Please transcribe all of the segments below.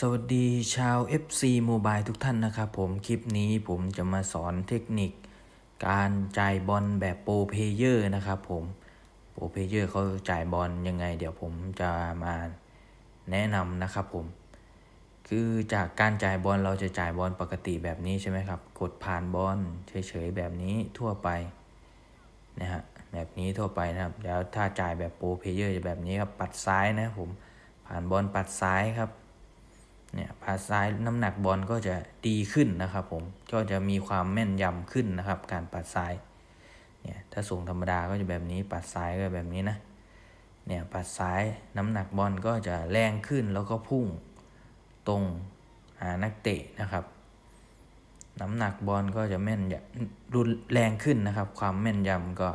สวัสดีชาว FC Mobile ทุกท่านนะครับผมคลิปนี้ผมจะมาสอนเทคนิค การจ่ายบอลแบบโปรเพเยอร์นะครับผมโปรเพเยอร์เขาจ่ายบอลยังไง เดี๋ยวผมจะมาแนะนำนะครับผม คือจากการจ่ายบอลเราจะจ่ายบอลปกติแบบนี้ใช่ไหมครับ กดผ่านบอลเฉยๆแบบนี้ทั่วไปนะฮะแบบนี้ทั่วไปนะครับแล้วถ้าจ่ายแบบโปรเพเยอร์จะแบบนี้ครับปัดซ้ายนะผมผ่านบอลปัดซ้ายครับ เนี่ยพาซ้ายน้ำหนักบอลก็จะดีขึ้นนะครับผมก็จะมีความแม่นยำขึ้นนะครับ การปัดซ้ายเนี่ยถ้าส่งธรรมดาก็จะแบบนี้ปัดซ้ายก็แบบนี้นะเนี่ยปัดซ้ายน้ำหนักบอลก็จะแรงขึ้นแล้วก็พุ่งตรงหานักเตะนะครับ น้ำหนักบอลก็จะแม่นยรุนแรงขึ้นนะครับ ความแม่นยำก็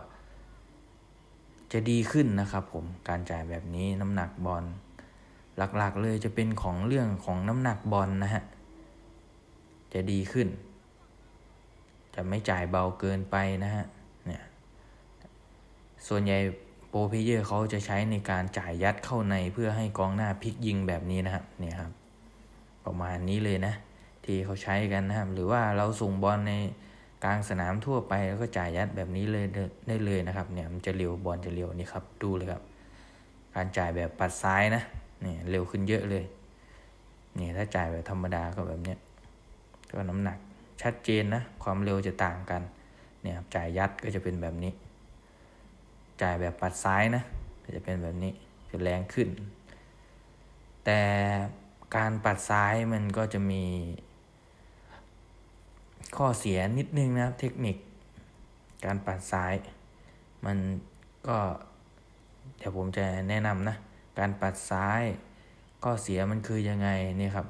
จะดีขึ้นนะครับผมการจ่ายแบบนี้น้ำหนักบอล หลักๆเลยจะเป็นของเรื่องของน้ำหนักบอลนะฮะ จะดีขึ้น จะไม่จ่ายเบาเกินไปนะฮะ เนี่ย ส่วนใหญ่โปรเพเยอร์เขาจะใช้ในการจ่ายยัดเข้าในเพื่อให้กองหน้าพลิกยิงแบบนี้นะครับเนี่ยครับ ประมาณนี้เลยนะ ที่เขาใช้กันนะครับ หรือว่าเราส่งบอลในกลางสนามทั่วไปแล้วก็จ่ายยัดแบบนี้เลยได้เลยนะครับ เนี่ยมันจะเร็วบอลจะเร็วนี่ครับ ดูเลยครับ การจ่ายแบบปัดซ้ายนะ นี่เร็วขึ้นเยอะเลยนี่ถ้าจ่ายแบบธรรมดาก็แบบเนี้ยก็น้ำหนักชัดเจนนะความเร็วจะต่างกันเนี่ยจ่ายยัดก็จะเป็นแบบนี้ จ่ายแบบปัดซ้ายนะก็จะเป็นแบบนี้จะแรงขึ้น แต่การปัดซ้ายมันก็จะมี ข้อเสียนิดนึงนะครับเทคนิค การปัดซ้าย มันก็เดี๋ยวผมจะแนะนำนะ การปัดซ้ายก็เสียมันคือยังไงนี่ครับ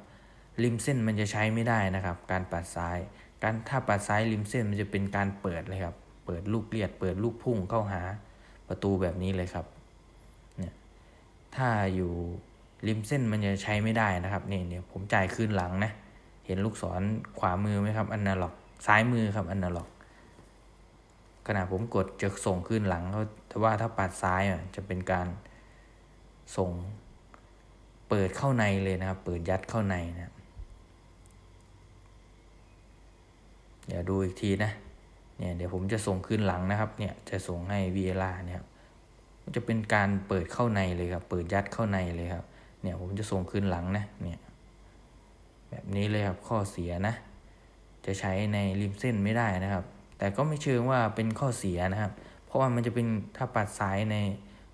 ริมเส้นมันจะใช้ไม่ได้นะครับ การปัดซ้าย การถ้าปัดซ้ายริมเส้นมันจะเป็นการเปิดเลยครับ เปิดลูกเลียด เปิดลูกพุ่งเข้าหาประตูแบบนี้เลยครับเนี่ยถ้าอยู่ริมเส้นมันจะใช้ไม่ได้นะครับนี่เนี่ยผมจ่ายคืนหลังนะเห็นลูกศรขวามือไหมครับอันนาล็อก ซ้ายมือครับอันนาล็อกขณะผมกดจะส่งคืนหลังเขาแต่ว่าถ้าปัดซ้ายอะจะเป็นการ ส่งเปิดเข้าในเลยนะครับ เปิดยัดเข้าในนะเดี๋ยวดูอีกทีนะเนี่ยเดี๋ยวผมจะส่งคืนหลังนะครับ เนี่ยจะส่งให้วีเอลาเนี่ยมันจะเป็นการเปิดเข้าในเลยครับ เปิดยัดเข้าในเลยครับ เนี่ยผมจะส่งคืนหลังนะ เนี่ยแบบนี้เลยครับข้อเสียนะ จะใช้ในริมเส้นไม่ได้นะครับ แต่ก็ไม่เชิงว่าเป็นข้อเสียนะครับ เพราะว่ามันจะเป็นถ้าปัดซ้ายใน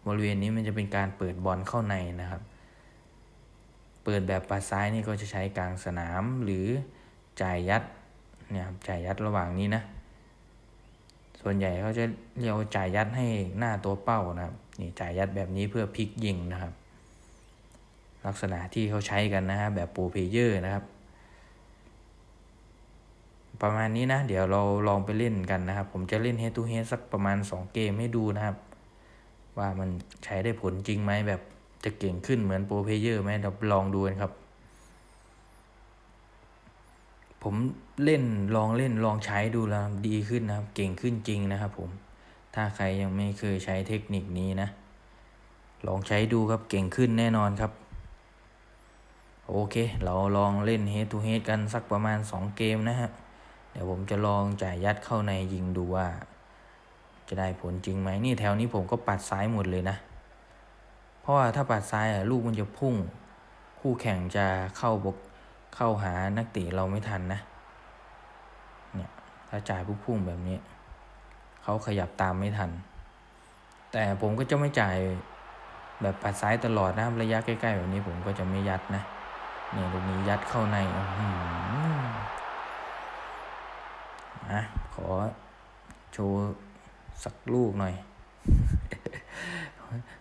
บริเวณนี้มันจะเป็นการเปิดบอลเข้าในนะครับ เปิดแบบปัดซ้ายนี่ก็จะใช้กลางสนามหรือจ่ายยัดเนี่ยจ่ายยัดระหว่างนี้นะ ส่วนใหญ่เขาจะเรียกจ่ายยัดให้หน้าตัวเป้านะครับนี่จ่ายยัดแบบนี้เพื่อพลิกยิงนะครับ ลักษณะที่เขาใช้กันนะฮะแบบโปรเพเยอร์นะครับ ประมาณนี้นะ เดี๋ยวเราลองไปเล่นกันนะครับ ผมจะเล่น head to head สักประมาณ 2 เกมให้ดูนะครับ ว่ามันใช้ได้ผลจริงไหมแบบจะเก่งขึ้นเหมือนโปรเพเยอร์ไหมเราลองดูกันครับ ผมเล่นลองเล่นลองใช้ดูแล้วดีขึ้นนะครับ เก่งขึ้นจริงนะครับ ผม ถ้าใครยังไม่เคยใช้เทคนิคนี้นะ ลองใช้ดูครับเก่งขึ้นแน่นอนครับ โอเค เราลองเล่น head to head กันสักประมาณ 2 เกมนะฮะเดี๋ยวผมจะลองจ่ายยัดเข้าในยิงดูว่า จะได้ผลจริงไหมนี่แถวนี้ผมก็ปัดซ้ายหมดเลยนะ เพราะว่าถ้าปัดซ้ายอะลูกมันจะพุ่ง คู่แข่งจะเข้าบกเข้าหานักเตะเราไม่ทันนะเนี่ยถ้าจ่ายพุ่พุ่งแบบนี้เขาขยับตามไม่ทัน แต่ผมก็จะไม่จ่ายแบบปัดซ้ายตลอดนะระยะใกล้ๆแบบนี้ผมก็จะไม่ยัดนะเนี่ยตรงนี้ยัดเข้าในอือะขอโชว์ สักลูกหน่อย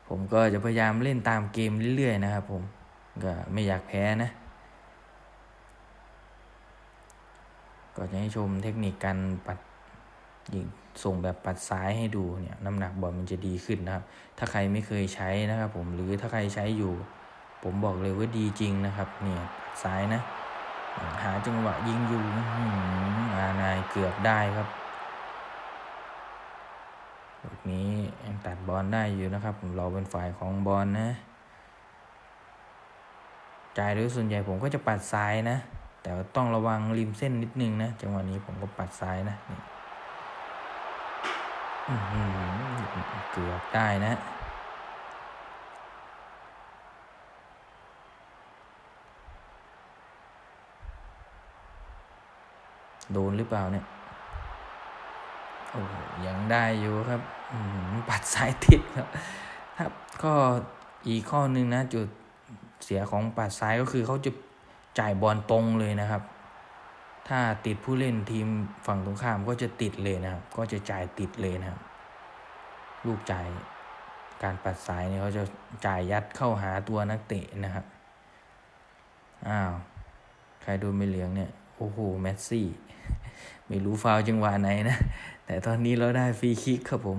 ผมก็จะพยายามเล่นตามเกมเรื่อยๆนะครับผมก็ไม่อยากแพ้นะ ก็จะให้ชมเทคนิคการปัดยิงส่งแบบปัดซ้ายให้ดูเนี่ยน้ำหนักบอลมันจะดีขึ้นนะครับ ถ้าใครไม่เคยใช้นะครับผมหรือถ้าใครใช้อยู่ ผมบอกเลยว่าดีจริงนะครับเนี่ยซ้ายนะ หาจังหวะยิงอยู่อานายเกือบได้ครับ ลูกนี้ยังตัดบอลได้อยู่นะครับเราเป็นฝ่ายของบอลนะจ่ายโดยส่วนใหญ่ผมก็จะปัดซ้ายนะ แต่ต้องระวังริมเส้นนิดนึงนะจังหวะนี้ผมก็ปัดซ้ายนะนี่เกือบได้นะโดนหรือเปล่าเนี่ย โอ้ยังได้อยู่ครับปัดซ้ายติดครับ ครับ ก็อีกข้อหนึ่งนะ จุดเสียของปัดซ้ายก็คือเขาจะจ่ายบอลตรงเลยนะครับ ถ้าติดผู้เล่นทีมฝั่งตรงข้ามก็จะติดเลยนะครับ ก็จะจ่ายติดเลยนะครับ ลูกจ่ายการปัดซ้ายเนี่ยเขาจะจ่ายยัดเข้าหาตัวนักเตะนะครับ อ้าว ใครโดนไม่เหลืองเนี่ย โอ้โห แมสซี่ ไม่รู้ฟาวจังหวะไหนนะ แต่ตอนนี้เราได้ฟรีคิกครับผม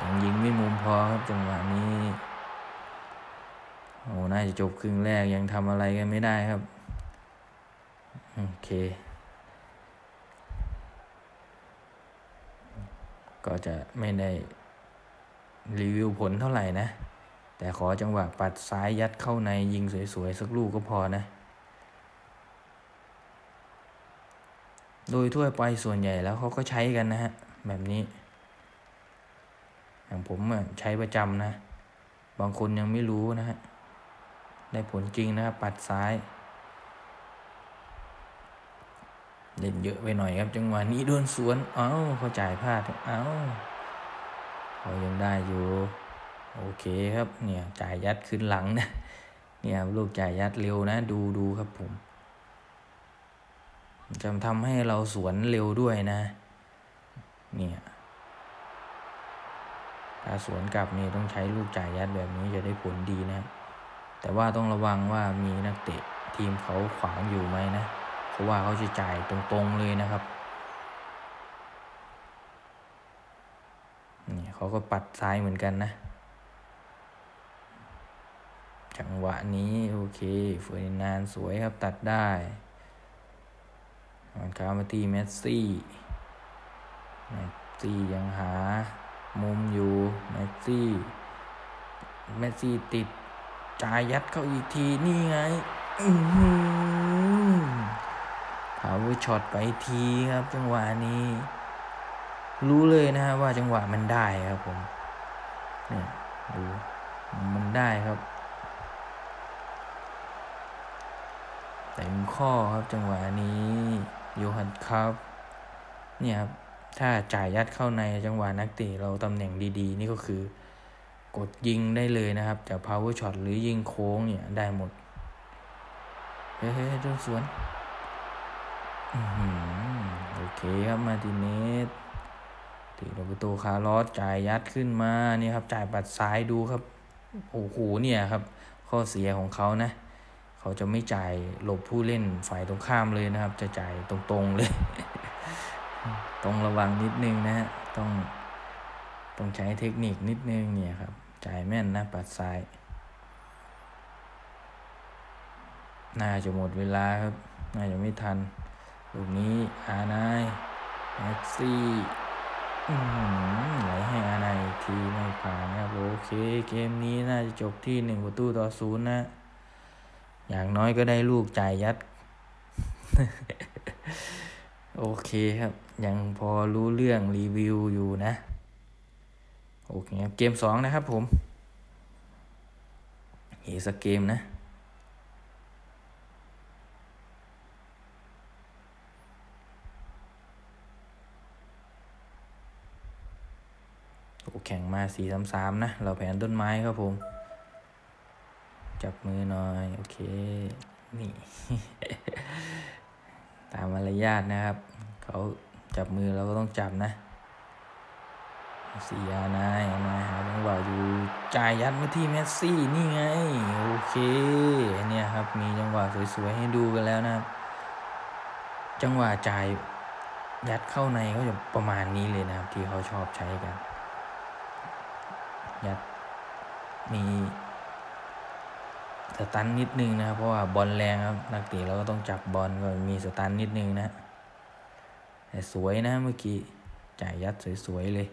ยังยิงไม่มุมพอครับจังหวะนี้โอ้น่าจะจบครึ่งแรกยังทำอะไรกันไม่ได้ครับ โอเค ก็จะไม่ได้รีวิวผลเท่าไหร่นะ แต่ขอจังหวะปัดซ้ายยัดเข้าในยิงสวยๆ สักลูกก็พอนะ โดยทั่วไปส่วนใหญ่แล้วเขาก็ใช้กันนะฮะ แบบนี้ อย่างผมใช้ประจำนะ บางคนยังไม่รู้นะฮะ ได้ผลจริงนะครับ ปัดซ้าย เล่นเยอะไปหน่อยครับ จังหวะนี้โดนสวน เอ้าเขาจ่ายพลาด เอ้าเขายังได้อยู่ โอเคครับ เนี่ย จ่ายยัดขึ้นหลังนะ เนี่ยลูกจ่ายยัดเร็วนะ ดูดูครับผม จะทำให้เราสวนเร็วด้วยนะเนี่ยถ้าสวนกลับนี่ต้องใช้ลูกจ่ายยัดแบบนี้จะได้ผลดีนะแต่ว่าต้องระวังว่ามีนักเตะทีมเขาขวางอยู่ไหมนะเพราะว่าเขาจะจ่ายตรงๆเลยนะครับนี่เขาก็ปัดซ้ายเหมือนกันนะ จังหวะนี้โอเคเฟอร์ดินานสวยครับตัดได้ มันเข้ามาที่เมสซี่เมสซี่ยังหามุมอยู่เมสซี่เมสซี่ติดจ่ายยัดเข้าอีกทีนี่ไงพาวเวอร์ช็อตไปทีครับ จังหวะนี้ รู้เลยนะฮะว่าจังหวะมันได้ครับผมเนี่ยดูมันได้ครับเต็มข้อครับจังหวะนี้ โยฮันครับเนี่ยครับถ้าจ่ายยัดเข้าในจังหวะนักเตะเราตำแหน่งดีๆ นี่ก็คือกดยิงได้เลยนะครับจาก power shot หรือยิงโค้งเนี่ยได้หมด เฮ้ยโดนสวนโอเคครับมาติเนสตีโรเบโตคาร์ลอสจ่ายยัดขึ้นมาเนี่ยครับ จ่ายปัดซ้ายดูครับ โอ้โหเนี่ยครับ ข้อเสียของเขานะ เขาจะไม่จ่ายหลบผู้เล่นฝ่ายตรงข้ามเลยนะครับ จะจ่ายตรงๆเลย ต้องระวังนิดนึงนะฮะต้องต้องใช้เทคนิคนิดนึงเนี่ยครับ จ่ายแม่นนะปัดซ้าย น่าจะหมดเวลาครับ น่าจะไม่ทันลูกนี้อานายแม็กซี่ไหลให้อานายทีไม่ผ่านนะครับโอเค เกมนี้น่าจะจบที่หนึ่งประตูต่อศูนย์นะ อย่างน้อยก็ได้ลูกจ่ายยัด โอเคครับ ยังพอรู้เรื่องรีวิวอยู่นะ โอเคครับ เกมสองนะครับผมเฮสักเกมนะโอแข่งมาสี่สามสามนะ เราแผนต้นไม้ครับผม จับมือหน่อย โอเค นี่ ตามมารยาทนะครับ เขาจับมือเราก็ต้องจับนะสียานายนายหาจังหวะอยู่จ่ายยัดมาที่เมสซี่นี่ไง โอเคเนี่ยครับ มีจังหวะสวยๆให้ดูกันแล้วนะ จังหวะจ่ายยัดเข้าในก็จะประมาณนี้เลยนะครับ ที่เขาชอบใช้กัน ยัดมี สตันนิดนึงนะครับ เพราะว่าบอลแรงครับ นักเตะเราก็ต้องจับบอลก็มีสตันนิดนึงนะแต่สวยนะเมื่อกี้จ่ายยัดสวยๆเลย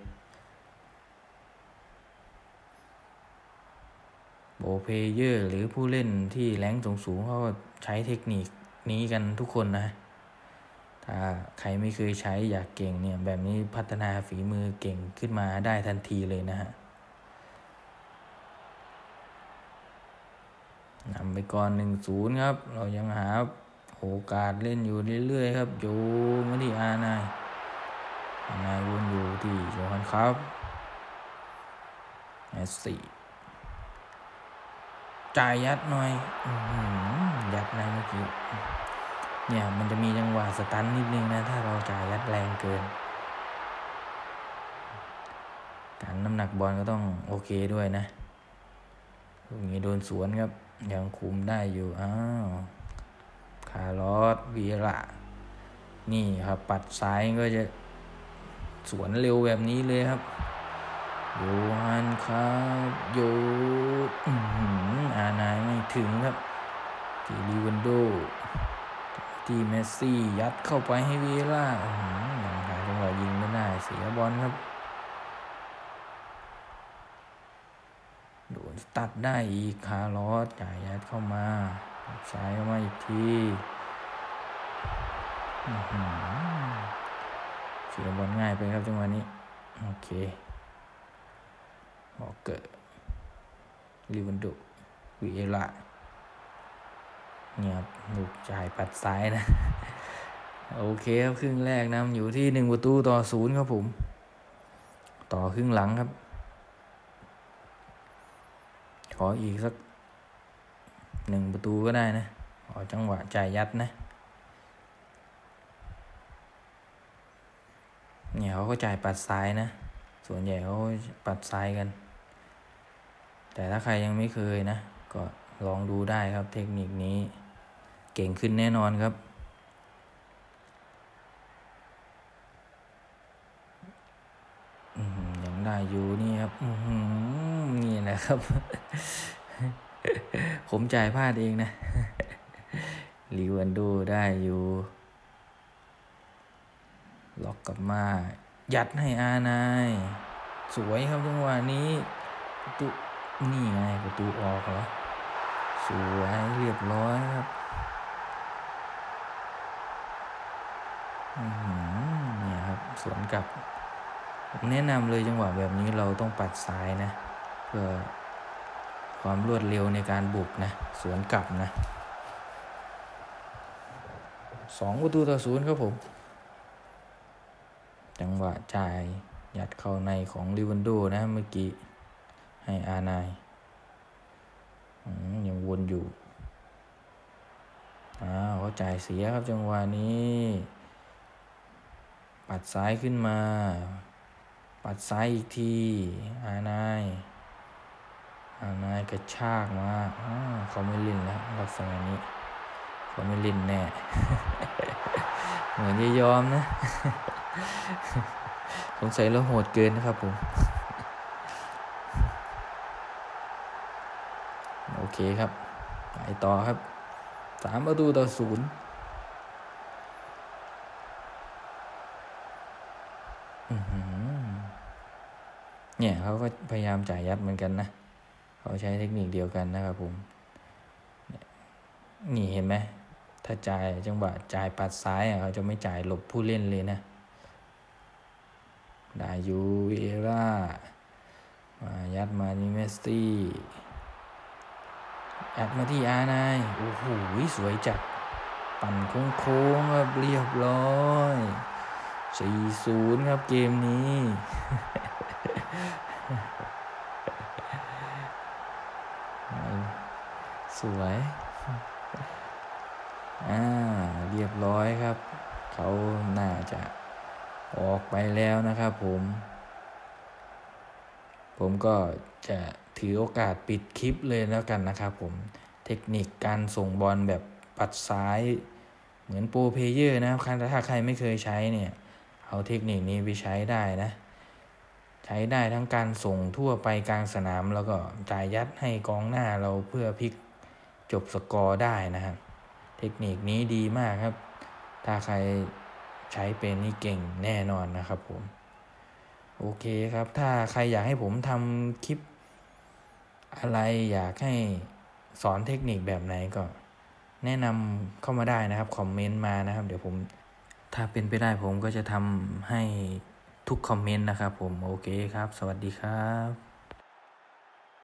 โบเพเยอร์หรือผู้เล่นที่แรงสูงสูงๆเขาก็ใช้เทคนิคนี้กันทุกคนนะ ถ้าใครไม่เคยใช้อยากเก่งเนี่ยแบบนี้พัฒนาฝีมือเก่งขึ้นมาได้ทันทีเลยนะฮะ นำไปก่อนหนึ่งศูนย์ครับ เรายังหาโอกาสเล่นอยู่เรื่อยๆครับโยมาที่อานายอานายวนอยู่ที่โยฮันครับแอสซี่จ่ายยัดหน่อยออหือยัดในเมื่อกี้เนี่ยมันจะมีจังหวะสตันนิดนึงนะ ถ้าเราจ่ายยัดแรงเกิน การน้ำหนักบอลก็ต้องโอเคด้วยนะลูกนี้โดนสวนครับ ยังคุมได้อยู่อ้าวคาร์ลอสวีระนี่ครับปัดซ้ายก็จะสวนเร็วแบบนี้เลยครับโยฮันครับโยอานายไม่ถึงครับทีลีวันโดที่เมสซี่ยัดเข้าไปให้วีล่าอื้อหือยังหาจังหวะยิงไม่ได้เสียบอลครับ โดน ตัดได้อีกคาร์ลอสจ่ายยัดเข้ามาซ้ายเข้ามาอีกทีเสียบอลง่ายไปครับจังหวะนี้ โอเคฮอกเกอร์ลิวันโดวีเอล่าเนี่ยครับลูกจ่ายปัดซ้ายนะ โอเคครับ ครึ่งแรกนำอยู่ที่หนึ่งประตูต่อศูนย์ครับผม ต่อครึ่งหลังครับ ขออีกสักหนึ่งประตูก็ได้นะ ขอจังหวะจ่ายยัดนะ เนี่ยเขาก็จ่ายปัดซ้ายนะ ส่วนใหญ่เขาปัดซ้ายกัน แต่ถ้าใครยังไม่เคยนะ ก็ลองดูได้ครับเทคนิคนี้ เก่งขึ้นแน่นอนครับยังได้อยู่นี่ครับ อื นี่แหละครับ ผมจ่ายพลาดเองนะลีวันโดได้อยู่ ล็อกกลับมา ยัดให้อานาย สวยครับจังหวะนี้ตูนี่ไงประตูออกเหรอ สวยเรียบร้อยครับอือหือเนี่ยครับ สวนกลับ ผมแนะนำเลยจังหวะแบบนี้เราต้องปัดซ้ายนะ เพื่อความรวดเร็วในการบุกนะสวนกลับนะสองประตูต่อศูนย์ครับผม จังหวะจ่ายยัดเข้าในของลิวันโดนะเมื่อกี้ ให้อานายยังวนอยู่อ้าวเขาจ่ายเสียครับจังหวะนี้ ปัดซ้ายขึ้นมา ปัดซ้ายอีกที อานาย นายกระชากมาเขาไม่ล่นแล้วลักษณะนี้เขาไม่ล่นแน่ เหมือนจะยอมนะ สงสัยเราโหดเกินนะครับผม โอเคครับ ไปต่อครับสามประตูต่อศูนย์เนี่ยเขาก็พยายามจ่ายยัดเหมือนกันนะ เขาใช้เทคนิคเดียวกันนะครับผม นี่เห็นไหมถ้าจ่ายจังหวะจ่ายปัดซ้ายเขาจะไม่จ่ายหลบผู้เล่นเลยนะได้ยูเอร่ามายัดมานี่เมสซี่ยัดมาที่อานายโอ้โหสวยจัด ปั่นโค้งๆครับเรียบร้อย4-0 ครับเกมนี้ สวย อ่า เรียบร้อยครับ เขาน่าจะออกไปแล้วนะครับผม ผมก็จะถือโอกาสปิดคลิปเลยแล้วกันนะครับผม เทคนิคการส่งบอลแบบปัดซ้าย เหมือนโปรเพเยอร์นะครับถ้าใครไม่เคยใช้เนี่ย เอาเทคนิคนี้ไปใช้ได้นะ ใช้ได้ทั้งการส่งทั่วไปกลางสนามแล้วก็จ่ายยัดให้กองหน้าเราเพื่อพลิก จบสกอร์ได้นะครับ เทคนิคนี้ดีมากครับ ถ้าใครใช้เป็นนี่เก่งแน่นอนนะครับผม โอเคครับ ถ้าใครอยากให้ผมทำคลิป อะไรอยากให้สอนเทคนิคแบบไหนก็ แนะนำเข้ามาได้นะครับคอมเมนต์มานะครับ เดี๋ยวผมถ้าเป็นไปได้ผมก็จะทำให้ทุกคอมเมนต์นะครับผม โอเคครับ สวัสดีครับ